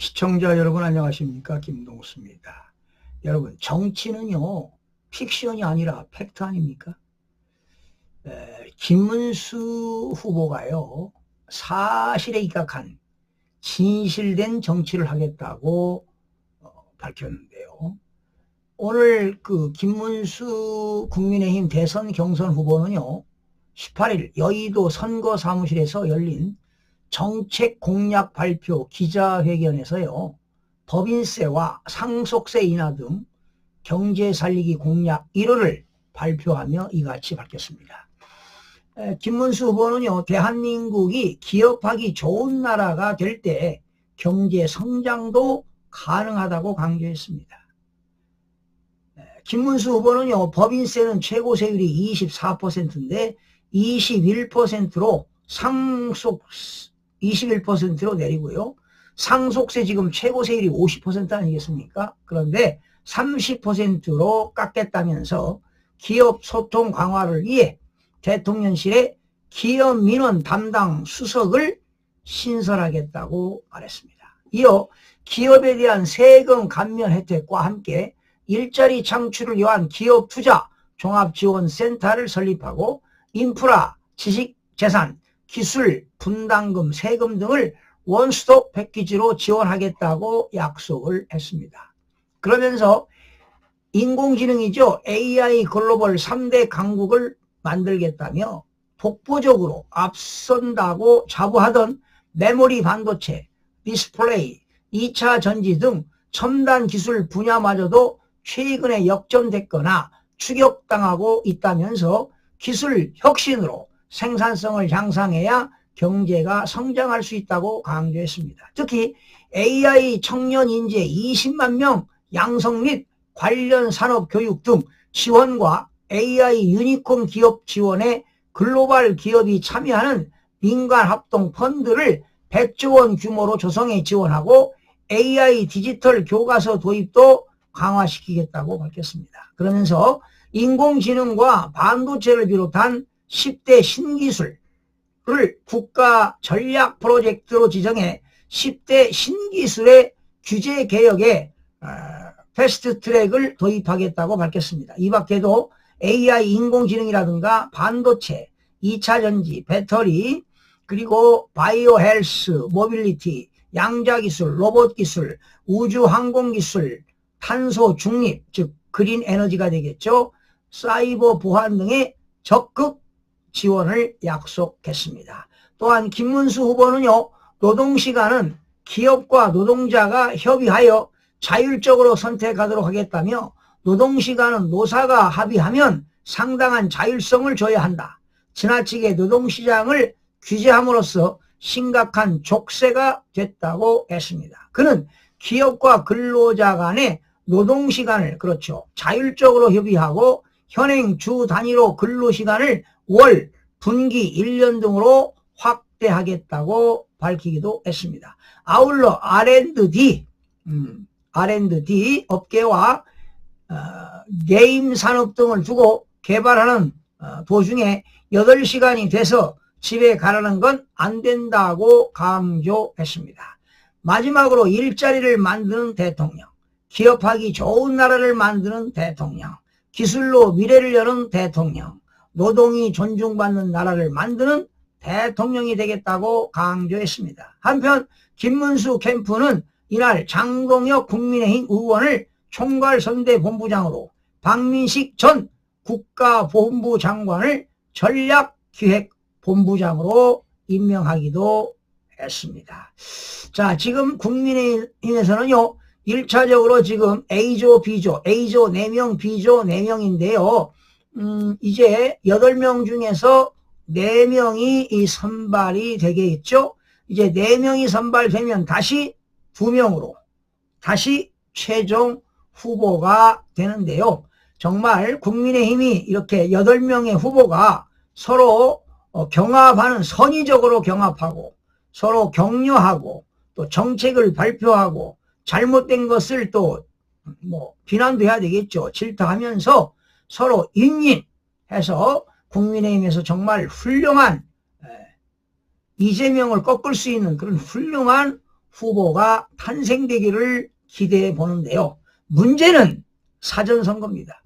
시청자 여러분 안녕하십니까 김동수입니다. 여러분 정치는요 픽션이 아니라 팩트 아닙니까? 에, 김문수 후보가요 사실에 입각한 진실된 정치를 하겠다고 어, 밝혔는데요. 오늘 그 김문수 국민의힘 대선 경선 후보는요 18일 여의도 선거사무실에서 열린 정책 공약 발표 기자회견에서요, 법인세와 상속세 인하 등 경제 살리기 공약 1호를 발표하며 이같이 밝혔습니다. 에, 김문수 후보는요, 대한민국이 기업하기 좋은 나라가 될 때 경제 성장도 가능하다고 강조했습니다. 에, 김문수 후보는요, 법인세는 최고 세율이 24%인데 21%로 상속 21%로 내리고요. 상속세 지금 최고 세율이 50% 아니겠습니까? 그런데 30%로 깎겠다면서 기업 소통 강화를 위해 대통령실에 기업 민원 담당 수석을 신설하겠다고 말했습니다. 이어 기업에 대한 세금 감면 혜택과 함께 일자리 창출을 위한 기업 투자 종합지원센터를 설립하고 인프라, 지식, 재산, 기술, 분담금, 세금 등을 원스톱 패키지로 지원하겠다고 약속을 했습니다. 그러면서 인공지능이죠. AI 글로벌 3대 강국을 만들겠다며 독보적으로 앞선다고 자부하던 메모리 반도체, 디스플레이, 2차 전지 등 첨단 기술 분야마저도 최근에 역전됐거나 추격당하고 있다면서 기술 혁신으로 생산성을 향상해야 경제가 성장할 수 있다고 강조했습니다. 특히 AI 청년 인재 20만 명 양성 및 관련 산업 교육 등 지원과 AI 유니콘 기업 지원에 글로벌 기업이 참여하는 민간 합동 펀드를 100조 원 규모로 조성해 지원하고 AI 디지털 교과서 도입도 강화시키겠다고 밝혔습니다. 그러면서 인공지능과 반도체를 비롯한 10대 신기술을 국가 전략 프로젝트로 지정해 10대 신기술의 규제 개혁에 어, 패스트 트랙을 도입하겠다고 밝혔습니다. 이 밖에도 AI 인공지능이라든가 반도체, 2차 전지, 배터리, 그리고 바이오 헬스, 모빌리티, 양자 기술, 로봇 기술, 우주 항공 기술, 탄소 중립, 즉 그린 에너지가 되겠죠. 사이버 보안 등의 적극 지원을 약속했습니다. 또한 김문수 후보는요, 노동시간은 기업과 노동자가 협의하여 자율적으로 선택하도록 하겠다며 노동시간은 노사가 합의하면 상당한 자율성을 줘야 한다. 지나치게 노동시장을 규제함으로써 심각한 족쇄가 됐다고 했습니다. 그는 기업과 근로자 간의 노동시간을 그렇죠. 자율적으로 협의하고 현행 주 단위로 근로시간을 월, 분기, 1년 등으로 확대하겠다고 밝히기도 했습니다. 아울러 R&D, 음, R&D 업계와 어, 게임 산업 등을 두고 개발하는 어, 도중에 8시간이 돼서 집에 가라는 건 안 된다고 강조했습니다. 마지막으로 일자리를 만드는 대통령, 기업하기 좋은 나라를 만드는 대통령, 기술로 미래를 여는 대통령, 노동이 존중받는 나라를 만드는 대통령이 되겠다고 강조했습니다. 한편 김문수 캠프는 이날 장동혁 국민의힘 의원을 총괄선대본부장으로 박민식 전 국가보훈부 장관을 전략기획본부장으로 임명하기도 했습니다. 자, 지금 국민의힘에서는요, 1차적으로 지금 A조, B조, A조 4명, B조 4명인데요. 음, 이제 8명 중에서 4명이 이 선발이 되겠죠. 이제 4명이 선발되면 다시 2명으로 다시 최종 후보가 되는데요. 정말 국민의힘이 이렇게 8명의 후보가 서로 어, 경합하는 선의적으로 경합하고 서로 격려하고 또 정책을 발표하고 잘못된 것을 또 뭐 비난도 해야 되겠죠. 질타하면서 서로 인인해서 국민의힘에서 정말 훌륭한 이재명을 꺾을 수 있는 그런 훌륭한 후보가 탄생되기를 기대해 보는데요. 문제는 사전선거입니다.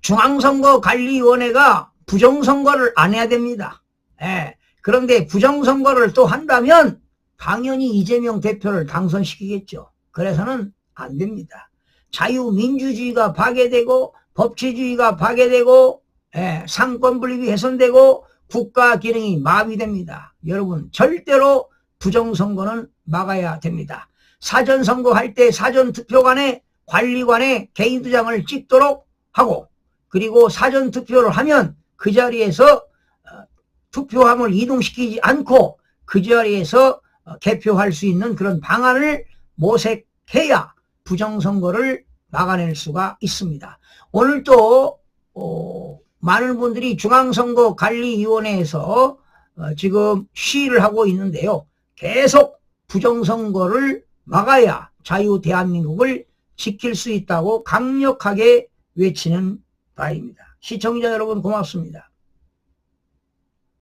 중앙선거관리위원회가 부정선거를 안 해야 됩니다. 예. 그런데 부정선거를 또 한다면 당연히 이재명 대표를 당선시키겠죠. 그래서는 안 됩니다. 자유민주주의가 파괴되고 법치주의가 파괴되고 예, 상권 분립이 훼손되고 국가 기능이 마비됩니다. 여러분 절대로 부정선거는 막아야 됩니다. 사전선거 할 때 사전투표관에 관리관에 개인도장을 찍도록 하고 그리고 사전투표를 하면 그 자리에서 어, 투표함을 이동시키지 않고 그 자리에서 어, 개표할 수 있는 그런 방안을 모색해야 부정선거를 막아낼 수가 있습니다. 오늘 또 어, 많은 분들이 중앙선거관리위원회에서 어, 지금 시위를 하고 있는데요. 계속 부정선거를 막아야 자유 대한민국을 지킬 수 있다고 강력하게 외치는 바입니다. 시청자 여러분 고맙습니다.